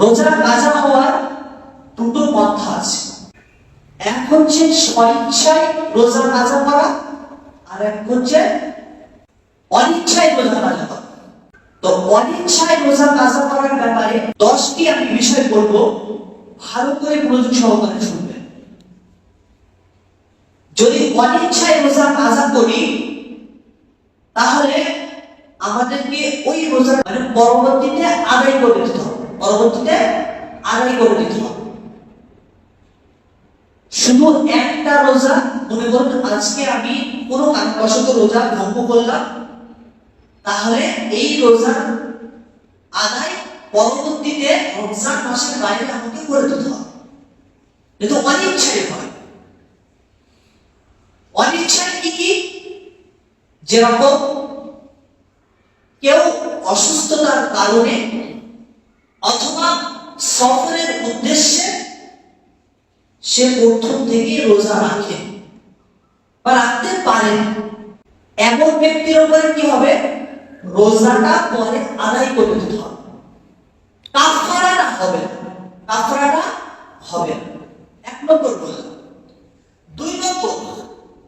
রোজা কাজা হওয়ার দুটো পন্থা আছে। এক হচ্ছে স্বইচ্ছায় রোজা কাজা করা, আর এক হচ্ছে অনিচ্ছায় রোজা কাজা করা। তো অনিচ্ছায় রোজা কাজা করার ব্যাপারে দশটি আমি বিষয় বলব, ভালো করে মনোযোগ সহকারে শুনবেন। যদি অনিচ্ছায় রোজা কাজা করি, তাহলে আমাদেরকে ওই রোজা মানে পরবর্তীতে আদায় করে দিতে হবে। পরবর্তীতে আদায় করে দিতে হবে। শুধু একটা রোজা, মনে করুন, আজকে আমি কোনো কারণবশত রোজা ভঙ্গ করলাম, তাহলে এই রোজা আদায় পরবর্তীতে রমজান মাসের বাইরে আমাকে করে দিতে হবে। কিন্তু অনিচ্ছায় হয় অনিচ্ছায় কি কি? যেরকম কেউ অসুস্থতার কারণে সে প্রথম থেকে রোজা রাখে। বা রাখতে পারে। এমন ব্যক্তির উপরে কি হবে? রোজাটা পরে আদায় করে দিতে হবে। কাফারাটা হবে। কাফারাটা হবে। এক নম্বর রোজা দুই নম্বর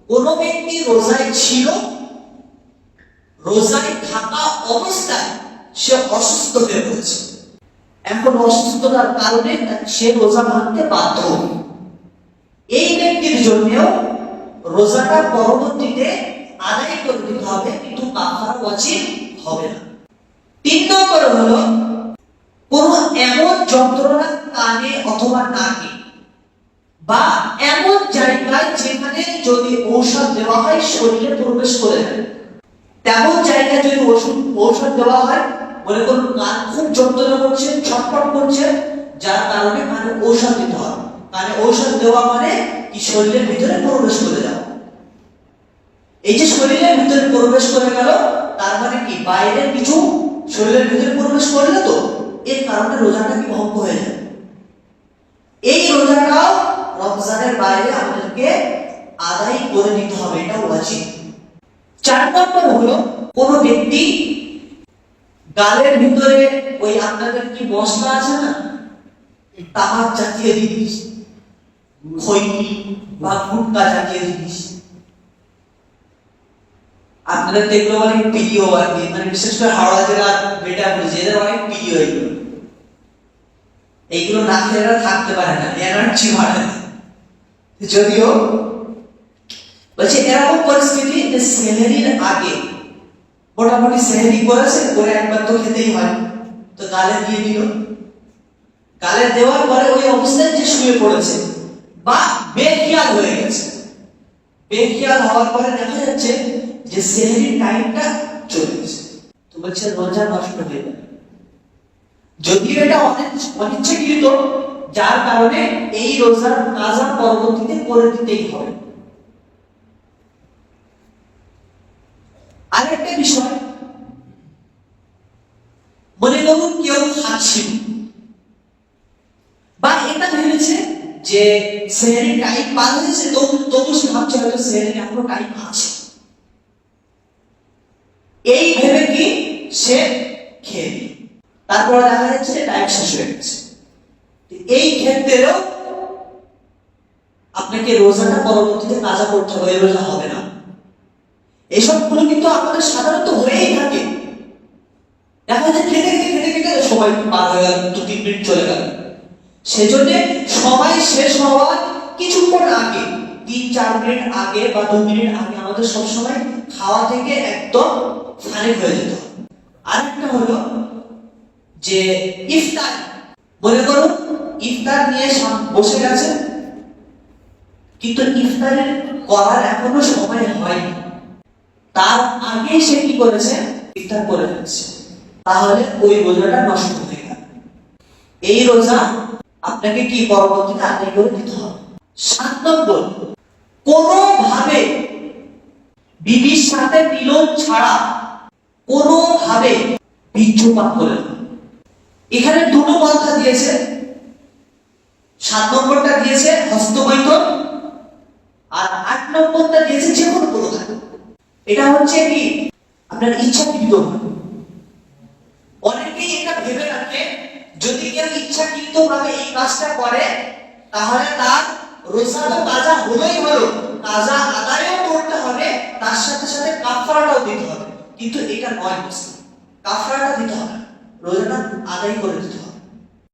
কোন ব্যক্তি রোজায় ছিল, রোজায় থাকা অবস্থায় সে অসুস্থ হয়ে পড়েছে। এখন অসুস্থতার কারণে সে রোজা ভাঙতে বাধ্য এই ব্যক্তির জন্যও রোজাটা পরবর্তীতে আদায় করে দিতে হবে, কিন্তু কাফারা ওয়াজিব হবে না। তিন নম্বর হলো, কোন এমন যন্ত্রণা কানে অথবা নাকে বা এমন জায়গায় যেখানে যদি ঔষধ দেওয়া হয়, শরীরে প্রবেশ করে তেমন জায়গায় যদি ওষুধ ঔষধ দেওয়া হয়, মনে করুন কান খুব যন্ত্রণা করছে, ছটফট করছে, যার কারণে কানে ঔষধ দিতে হবে। কানে ঔষধ দেওয়া মানে কি শরীরের ভিতরে প্রবেশ করে যাওয়া। এই যে শরীরের ভিতরে প্রবেশ করে গেল, তার মানে কি? বাইরের কিছু শরীরের ভিতরে প্রবেশ করলে তো, এর কারণে রোজাটা কি ভঙ্গ হয়ে যায়? এই রোজাটাও রমজানের বাইরে আমাদেরকে আদায় করে নিতে হবে, এটা ওয়াজিব। চার নম্বর হলো, কোন ব্যক্তি গালের ভিতরে ওই আপনাদের কি মশলা আছে না? তামাক জাতীয় জিনিস। খৈনি বা গুটকা জাতীয় জিনিস। আপনাদের তো এগুলো অনেক প্রিয় আর কি মানে বিশেষ করে হাওড়া জেলার বেটা বুঝে এদের অনেক প্রিয় এগুলো। এইগুলো না খেলে এরা থাকতে পারে না এনার্জি বাড়ে না। যদিও, বলছে এরকম পরিস্থিতি যে সেহেরির আগে, মোটামুটি সেহেরি করেছে, করে একবার তো খেতেই হয়। তো গালে দিয়ে দিল। গালে দেওয়ার পরে ওই অবস্থায় যে শুয়ে পড়েছে বা বেখিয়াল হয়ে গেছে। বেখিয়াল হওয়ার পরে দেখা যাচ্ছে যে সেহেরির টাইমটা চলে গেছে। তো বলছে, রোজা নষ্ট হয়ে যাবে যদিও এটা অনিচ্ছ- অনিচ্ছাকৃত, যার কারণে এই রোজার কাজা পরবর্তীতে করে দিতেই হবে। আরেকটা বিষয়। মনে করুন কেউ খাচ্ছিল বা এটা ভেবেছে যে সেহেরি টাইম পার তবু সে ভাবছে হয়তো সেহেরি এখনও টাইম আছে। এই ভেবে কি সে খেয়ে। তারপরে দেখা যাচ্ছে টাইম শেষ হয়ে গেছে। এই ক্ষেত্রেও আপনাকে রোজাটা পরবর্তীতে কাজা করতে হবে, রোজা হবে না। এসবগুলো কিন্তু আমাদের সাধারণত হয়েই থাকে। দেখা যায় খেতে খেতে খেতে খেতে সময় পার হয়ে গেল দু তিন মিনিট চলে গেল। সেজন্য সময় শেষ হওয়ার কিছুক্ষণ আগে, তিন, চার মিনিট আগে বা দু মিনিট আগে আমাদের সবসময় খাওয়া থেকে একদম ফারিক হয়ে যেত। আরেকটা হলো যে ইফতার। মনে করুন, ইফতার নিয়ে বসে গেছে, কিন্তু ইফতারের করার এখনও সময় হয়নি। তার আগে সে কি করেছে? ইফতার করে ফেলেছে। তাহলে ওই রোজাটা নষ্ট হয়ে গেল। এই রোজা আপনাকে কি পরবর্তীতে আদায় করে দিতে হবে? সাত নম্বর কোনোভাবে বিবির সাথে মিলন ছাড়া কোনোভাবে বীর্যপাত করে। এখানে দুটো পন্থা দিয়েছে। সাত নম্বরটা দিয়েছে হস্তমৈথন আর আট নম্বরটা দিয়েছে যে কোনো প্রকার এটা হচ্ছে কি? আপনার ইচ্ছাকৃত ভেবে রাখে যদি কেউ ইচ্ছাকৃত ভাবে এই কাজটা করে, তাহলে তার রোজা তো কাজা হলোই হলো। কাজা আদায়ও করতে হবে, তার সাথে সাথে কাফারাটাও দিতে হবে। কিন্তু এটা নয় মুসলিম কাফারাটা দিতে হবে। রোজাটা আদায় করে দিতে হবে।